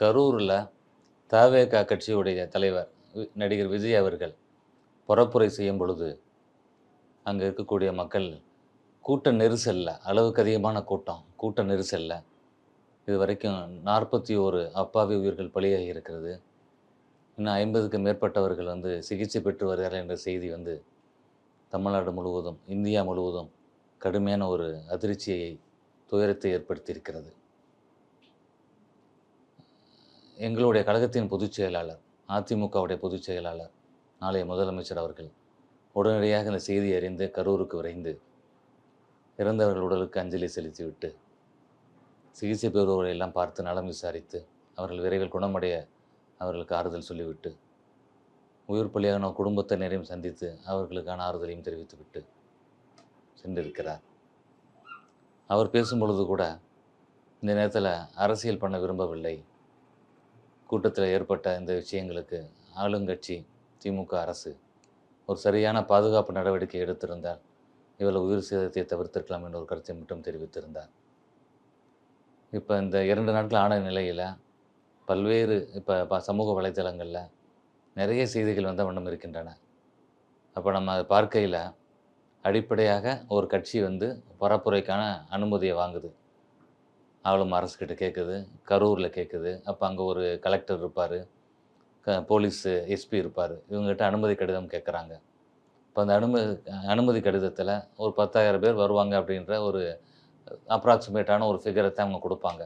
கரூரில் தாவேகா கட்சியுடைய தலைவர் வி- நடிகர் விஜய் அவர்கள் பரப்புரை செய்யும் பொழுது அங்கே இருக்கக்கூடிய மக்கள் கூட்ட நெரிசலில் அளவுக்கு அதிகமான கூட்டம் கூட்ட நெரிசலில் இது வரைக்கும் நாற்பத்தி ஓரு அப்பாவி உயிர்கள் பலியாகி இருக்கிறது. இன்னும் ஐம்பதுக்கு மேற்பட்டவர்கள் வந்து சிகிச்சை பெற்று வருகிறார்கள் என்ற செய்தி வந்து தமிழ்நாடு முழுவதும் இந்தியா முழுவதும் கடுமையான ஒரு அதிர்ச்சியை துயரத்தை ஏற்படுத்தியிருக்கிறது. எங்களுடைய கழகத்தின் பொதுச் செயலாளர் அதிமுகவுடைய பொதுச் செயலாளர் நாளைய முதலமைச்சர் அவர்கள் உடனடியாக இந்த செய்தி அறிந்து கரூருக்கு விரைந்து இறந்தவர்கள் உடலுக்கு அஞ்சலி செலுத்திவிட்டு சிகிச்சை பெறுபவர்களை எல்லாம் பார்த்து நலம் விசாரித்து அவர்கள் விரைவில் குணமடைய அவர்களுக்கு ஆறுதல் சொல்லிவிட்டு உயிர் பலியான குடும்பத்தினரையும் சந்தித்து அவர்களுக்கான ஆறுதலையும் தெரிவித்துவிட்டு சென்றிருக்கிறார். அவர் பேசும் பொழுது கூட இந்த நேரத்தில் அரசியல் பண்ண விரும்பவில்லை. கூட்டத்தில் ஏற்பட்ட இந்த விஷயங்களுக்கு ஆளுங்கட்சி திமுக அரசு ஒரு சரியான பாதுகாப்பு நடவடிக்கை எடுத்திருந்தால் இவ்வளவு உயிர் சேதத்தை தவிர்த்திருக்கலாம் என்ற ஒரு கருத்தை மட்டும் தெரிவித்திருந்தார். இப்போ இந்த இரண்டு நாட்கள் ஆன நிலையில் பல்வேறு இப்போ சமூக வலைத்தளங்களில் நிறைய செய்திகள் வந்த வண்ணம் இருக்கின்றன. அப்போ நம்ம அதை பார்க்கையில் அடிப்படையாக ஒரு கட்சி வந்து பரப்புரைக்கான அனுமதியை வாங்குது. அவளும் அரசுக்கிட்ட கேட்குது கரூரில் கேட்குது அப்போ அங்கே ஒரு கலெக்டர் இருப்பார் க போலீஸு எஸ்பி இருப்பார். இவங்ககிட்ட அனுமதி கடிதம் கேட்குறாங்க இப்போ அந்த அனுமதி அனுமதி கடிதத்தில் ஒரு பத்தாயிரம் பேர் வருவாங்க அப்படின்ற ஒரு அப்ராக்சிமேட்டான ஒரு ஃபிகரை தான் அவங்க கொடுப்பாங்க.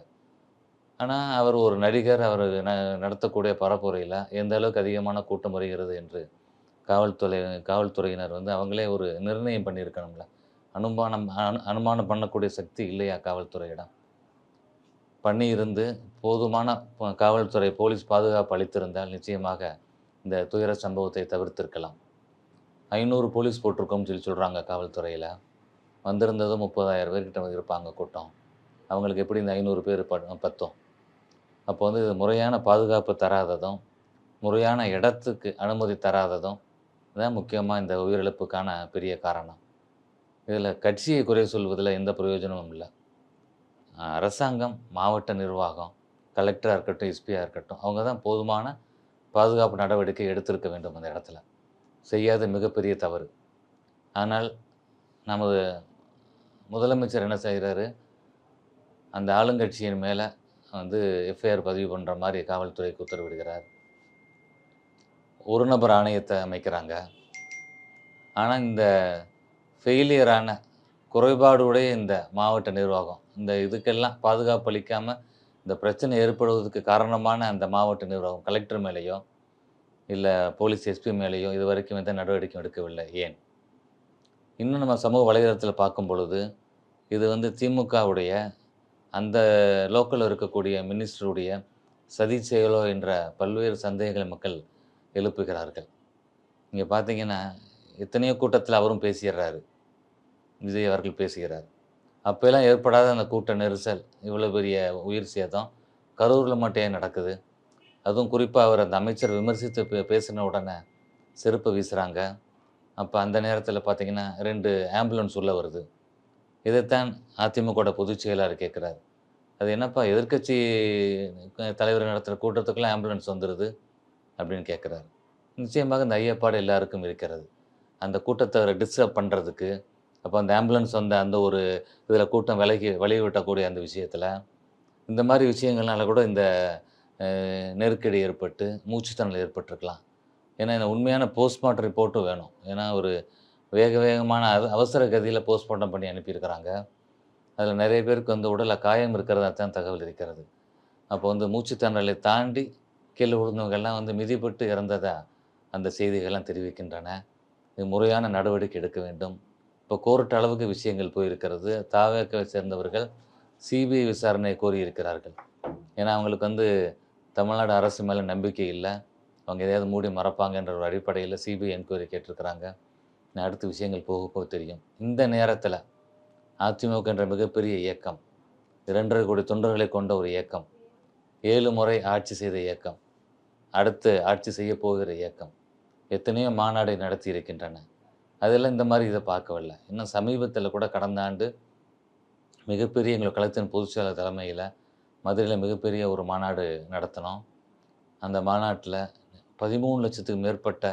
ஆனால் அவர் ஒரு நடிகர் அவர் ந நடத்தக்கூடிய பரப்புரையில் எந்த அளவுக்கு அதிகமான கூட்டம் வருகிறது என்று காவல்துறை காவல்துறையினர் வந்து அவங்களே ஒரு நிர்ணயம் பண்ணியிருக்கணும்ல. அனுமானம் அனு அனுமானம் பண்ணக்கூடிய சக்தி இல்லையா காவல்துறையிடம்? பண்ணி இருந்து போதுமான காவல்துறை போலீஸ் பாதுகாப்பு அளித்திருந்தால் நிச்சயமாக இந்த துயர சம்பவத்தை தவிர்த்திருக்கலாம். ஐநூறு போலீஸ் போட்டிருக்கோம்னு சொல்லி சொல்கிறாங்க காவல்துறையில். வந்திருந்ததும் முப்பதாயிரம் பேர்கிட்ட இருப்பாங்க கூட்டம். அவங்களுக்கு எப்படி இந்த ஐநூறு பேர் பத்தும்? அப்போ வந்து இது முறையான பாதுகாப்பு தராததும் முறையான இடத்துக்கு அனுமதி தராததும் தான் முக்கியமாக இந்த உயிரிழப்புக்கான பெரிய காரணம். இதில் கட்சியை குறை சொல்வதில் எந்த பிரயோஜனமும் இல்லை. அரசாங்கம் மாவட்ட நிர்வாகம் கலெக்டராக இருக்கட்டும் எஸ்பியாக இருக்கட்டும் அவங்க தான் போதுமான பாதுகாப்பு நடவடிக்கை எடுத்திருக்க வேண்டும் அந்த இடத்துல. செய்யாத மிகப்பெரிய தவறு. ஆனால் நமது முதலமைச்சர் என்ன செய்கிறாரு அந்த ஆளுங்கட்சியின் மேலே வந்து எஃப்ஐஆர் பதிவு பண்ணுற மாதிரி காவல்துறைக்கு உத்தரவிடுகிறார். ஒரு நபர் ஆணையத்தை அமைக்கிறாங்க. ஆனால் இந்த ஃபெயிலியரான குறைபாடுடைய இந்த மாவட்ட நிர்வாகம் இந்த இதுக்கெல்லாம் பாதுகாப்பு அளிக்காமல் இந்த பிரச்சனை ஏற்படுவதற்கு காரணமான அந்த மாவட்ட நிர்வாகம் கலெக்டர் மேலேயோ இல்லை போலீஸ் எஸ்பி மேலேயோ இது வரைக்கும் எந்த நடவடிக்கையும் எடுக்கவில்லை. ஏன்? இன்னும் நம்ம சமூக வலைதளத்தில் பார்க்கும் பொழுது இது வந்து திமுகவுடைய அந்த லோக்கலில் இருக்கக்கூடிய மினிஸ்டருடைய சதி செயலோ என்ற பல்வேறு சந்தேகங்களை மக்கள் எழுப்புகிறார்கள். இங்கே பார்த்தீங்கன்னா எத்தனையோ கூட்டத்தில் அவரும் பேசிடுறாரு விஜய் அவர்கள் பேசுகிறார். அப்போல்லாம் ஏற்படாத அந்த கூட்ட நெரிசல் இவ்வளோ பெரிய உயிர் சேதம் கரூரில் மட்டும் ஏன் நடக்குது? அதுவும் குறிப்பாக அவர் அந்த அமைச்சர் விமர்சித்து பே பேசின உடனே செருப்பு வீசுகிறாங்க அப்போ அந்த நேரத்தில் பார்த்தீங்கன்னா ரெண்டு ஆம்புலன்ஸ் உள்ளே வருது. இதைத்தான் அதிமுகவோட பொதுச் செயலாளர் கேட்குறாரு அது என்னப்பா எதிர்க்கட்சி தலைவர் நடத்துகிற கூட்டத்துக்குலாம் ஆம்புலன்ஸ் வந்துடுது அப்படின்னு கேட்குறாரு நிச்சயமாக இந்த ஐயப்பாடு எல்லாருக்கும் இருக்கிறது. அந்த கூட்டத்தை டிஸ்டர்ப் பண்ணுறதுக்கு அப்போ அந்த ஆம்புலன்ஸ் வந்த அந்த ஒரு இதில் கூட்டம் விலகி விளைய விட்டக்கூடிய அந்த விஷயத்தில் இந்த மாதிரி விஷயங்கள்னால கூட இந்த நெருக்கடி ஏற்பட்டு மூச்சுத்தணல் ஏற்பட்டிருக்கலாம். ஏன்னா இந்த உண்மையான போஸ்ட்மார்ட்டம் ரிப்போர்ட்டும் வேணும். ஏன்னா ஒரு வேக வேகமான அவ- அவசர கதியில் போஸ்ட்மார்ட்டம் பண்ணி அனுப்பியிருக்கிறாங்க. அதில் நிறைய பேருக்கு வந்து உடலில் காயம் இருக்கிறதா தான் தகவல் இருக்கிறது. அப்போ வந்து மூச்சுத்திணறலை தாண்டி கீழே விழுந்தவங்கெல்லாம் வந்து மிதிப்பட்டு இறந்ததாக அந்த செய்திகள்லாம் தெரிவிக்கின்றன. இது முறையான நடவடிக்கை எடுக்க வேண்டும். இப்போ கோர்ட் அளவுக்கு விஷயங்கள் போயிருக்கிறது. தாவேக்கவை சேர்ந்தவர்கள் சிபிஐ விசாரணை கோரியிருக்கிறார்கள். ஏன்னா அவங்களுக்கு வந்து தமிழ்நாடு அரசு மேலே நம்பிக்கை இல்லை. அவங்க எதையாவது மூடி மறப்பாங்கன்ற ஒரு அடிப்படையில் சிபிஐ என்கொயரி கேட்டிருக்கிறாங்க. இன்னும் அடுத்த விஷயங்கள் போக போக தெரியும். இந்த நேரத்தில் அதிமுக என்ற மிகப்பெரிய இயக்கம் இரண்டரை கோடி தொண்டர்களை கொண்ட ஒரு இயக்கம் ஏழு முறை ஆட்சி செய்த இயக்கம் அடுத்து ஆட்சி செய்ய போகிற இயக்கம் எத்தனையோ மாநாடை நடத்தி இருக்கின்றன. அதெல்லாம் இந்த மாதிரி இதை பார்க்கவில்லை இன்னும் சமீபத்தில் கூட கடந்த ஆண்டு மிகப்பெரிய எங்கள் கழகத்தின் பொதுச்செயலாளர் தலைமையில் மதுரையில் மிகப்பெரிய ஒரு மாநாடு நடத்தினோம். அந்த மாநாட்டில் பதிமூணு லட்சத்துக்கு மேற்பட்ட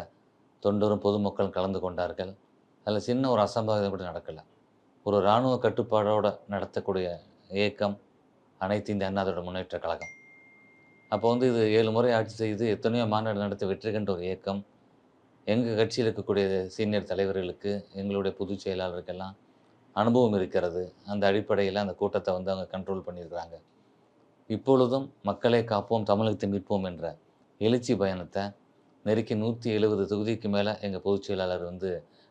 தொண்டரும் பொதுமக்களும் கலந்து கொண்டார்கள். அதில் சின்ன ஒரு அசம்பாவிதம் கூட நடக்கலை. ஒரு இராணுவ கட்டுப்பாடோடு நடத்தக்கூடிய இயக்கம் அனைத்து இந்திய அண்ணாதோட முன்னேற்ற கழகம். அப்போ வந்து இது ஏழு முறை ஆட்சி செய்து எத்தனையோ மாநாடு நடத்தி வெற்றி கண்ட ஒரு இயக்கம். எங்கள் கட்சியில் இருக்கக்கூடிய சீனியர் தலைவர்களுக்கு எங்களுடைய பொதுச் செயலாளருக்கெல்லாம் அனுபவம் இருக்கிறது. அந்த அடிப்படையில் அந்த கூட்டத்தை வந்து அவங்க கண்ட்ரோல் பண்ணியிருக்கிறாங்க. இப்பொழுதும் மக்களை காப்போம் தமிழகத்தை மீட்போம் என்ற எழுச்சி பயணத்தை நெருக்கி நூற்றி எழுபது தொகுதிக்கு மேலே எங்கள் பொதுச் செயலாளர் வந்து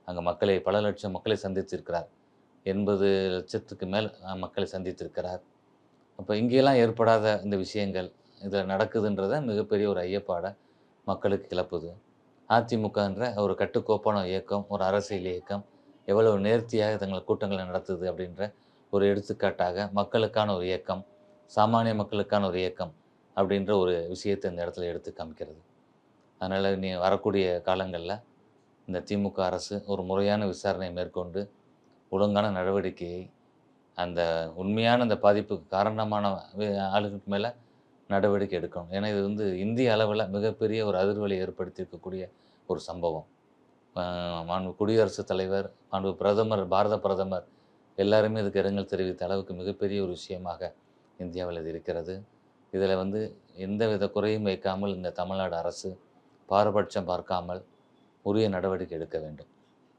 அங்கே மக்களை பல லட்சம் மக்களை சந்தித்திருக்கிறார். எண்பது லட்சத்துக்கு மேல் மக்களை சந்தித்திருக்கிறார். அப்போ இங்கெல்லாம் ஏற்படாத இந்த விஷயங்கள் இதில் நடக்குதுன்றத மிகப்பெரிய ஒரு ஐயப்பாடை மக்களுக்கு கிளப்புது. அதிமுகன்ற ஒரு கட்டுக்கோப்பான இயக்கம் ஒரு அரசியல் இயக்கம் எவ்வளவு நேர்த்தியாக தங்கள் கூட்டங்களை நடத்துது அப்படின்ற ஒரு எடுத்துக்காட்டாக மக்களுக்கான ஒரு இயக்கம் சாமானிய மக்களுக்கான ஒரு இயக்கம் அப்படின்ற ஒரு விஷயத்தை இந்த இடத்துல எடுத்து காமிக்கிறது. அதனால் நீ வரக்கூடிய காலங்களில் இந்த திமுக அரசு ஒரு முறையான விசாரணை மேற்கொண்டு ஒழுங்கான நடவடிக்கையை அந்த உண்மையான அந்த பாதிப்புக்கு காரணமான ஆளுகளுக்கு மேலே நடவடிக்கை எடுக்கணும். ஏன்னா இது வந்து இந்திய அளவில் மிகப்பெரிய ஒரு அதிர்வலை ஏற்படுத்தியிருக்கக்கூடிய ஒரு சம்பவம். மாண்பு குடியரசுத் தலைவர் மாண்பு பிரதமர் பாரத பிரதமர் எல்லாருமே இதுக்கு இரங்கல் தெரிவித்த அளவுக்கு மிகப்பெரிய ஒரு விஷயமாக இந்தியாவில் இது இருக்கிறது. இதில் வந்து எந்தவித குறையும் வைக்காமல் இந்த தமிழ்நாடு அரசு பாரபட்சம் பார்க்காமல் உரிய நடவடிக்கை எடுக்க வேண்டும்.